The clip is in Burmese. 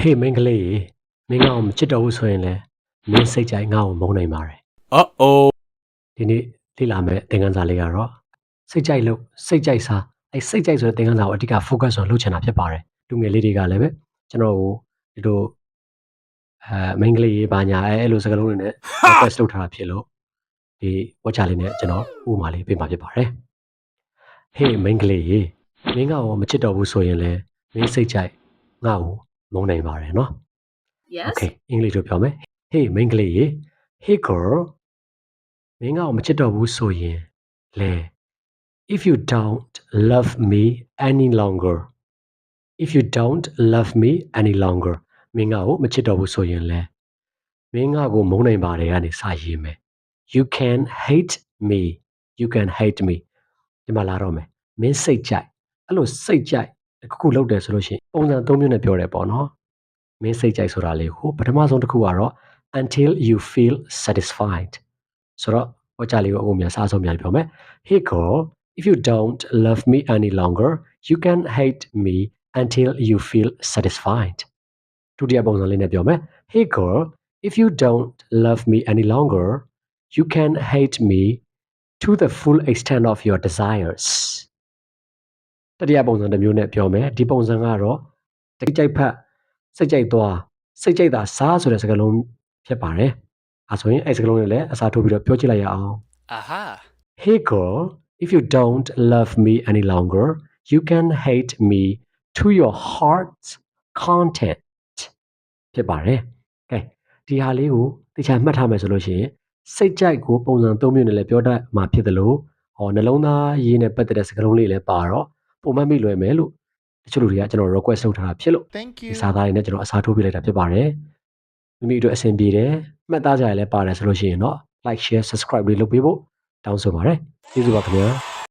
ဟေးမင်းကလေးရေမင်းငါ့ကိုမချစ်တော့ဘူးဆိုရင်လည်းမင်းစိတ်ကြိုက်ငါ့ကိုမုန်းနိုင်ပါတယ် Uh-oh. ဒီနေ့လေ့လာမယ့်သင်ခန်းစာလေးကတော့စိတ်ကြိုက်လို့စိတ်ကြိုက်စားအဲစိတ်ကြိုက်ဆိုတဲ့သင်ခန်းစာကိုအဓိက focus on လုပ်ချင်တာဖြစ်ပါတယ်လူငယ်လေးတွေကလည်းပဲကျွန်တော်ကိုဒီလိုအဲမင်းကလေးရေဘာညာအဲအဲ့လိုစကားလုံးတွေနဲ့ request လုပ်ထားတာဖြစ်လို့ဒီ watch လေးနဲ့ကျွန်တော်ဥပမာလေးပေးမှာဖြစ်ပါတယ်ဟေးမင်းကလေးရေမင်းငါ့ကိုမချစ်တော့ဘူးဆိုရင်လည်းမင်းစိတ်ကြိုက်ငါ့ကို မုန်းနိုင်ပါတယ်နော် Yes. Okay အင်္ဂလိပ်လိုပြောမယ် Hey မင်းကလေးရေ Hey girl မင်းကမချစ်တော့ဘူးဆိုရင်လေ If you don't love me any longer If you don't love me any longer မင်းကမချစ်တော့ဘူးဆိုရင်လေမင်းကကိုမုန်းနိုင်ပါတယ်ကနေစရေးမယ် You can hate me You can hate me ဒီမှာလာတော့မယ်မင်းစိတ်ကြိုက်အဲ့လိုစိတ်ကြိုက် တစ်ခုခုလုပ်တယ်ဆိုလို့ရှိရင်ပုံစံ၃မျိုးနဲ့ပြောတယ်ပေါ့နော် မင်းစိတ်ကြိုက်ဆိုတာလေးကိုပထမဆုံးတစ်ခုကတော့ until you feel satisfied ဆိုတော့ဟောကြလေးကိုအခုမြန်စားဆုံးမြန်ပြောမယ် hey girl if you don't love me any longer you can hate me until you feel satisfied ဒုတိယပုံစံလေးနဲ့ပြောမယ် hey girl if you don't love me any longer you can hate me to the full extent of your desires တတိယပုံစံတစ်မျိုးနဲ့ပြောမယ်ဒီပုံစံကတော့တတိကြိုက်ဖက်စိတ်ကြိုက်သွားစိတ်ကြိုက်တာစားဆိုတဲ့စကားလုံးဖြစ်ပါတယ်အဲဆိုရင်အဲ့စကားလုံးနဲ့လည်းအစားထိုးပြီးတော့ပြောကြည့်လိုက်ရအောင် Aha. Hey girl if you don't love me any longer you can hate me to your heart's content ဖြစ်ပါတယ်ကဲဒီဟာလေးကိုတခြားမှတ်ထားမယ်ဆိုလို့ရှိရင်စိတ်ကြိုက်ကိုပုံစံ၃မျိုးနဲ့လည်းပြောတတ်မှာဖြစ်တယ်လို့ဟောနှလုံးသားရေးနဲ့ပတ်သက်တဲ့စကားလုံးလေးလည်းပါတော့ ပုံမှန်မိလွယ်မယ်လို့တချို့လူတွေကကျွန်တော် request လုပ်ထားတာဖြစ်လို့ Thank ဒီစာသားတွေနဲ့ကျွန်တော်အစားထိုးပြလိုက်တာဖြစ်ပါတယ်မိမိတို့အဆင်ပြေတယ်မှတ်သားကြရလည်းပါတယ်ဆိုလို့ရှိရင်တော့ like share subscribe လေးလုပ်ပေးဖို့တောင်းဆိုပါတယ်ကျေးဇူးပါခင်ဗျာ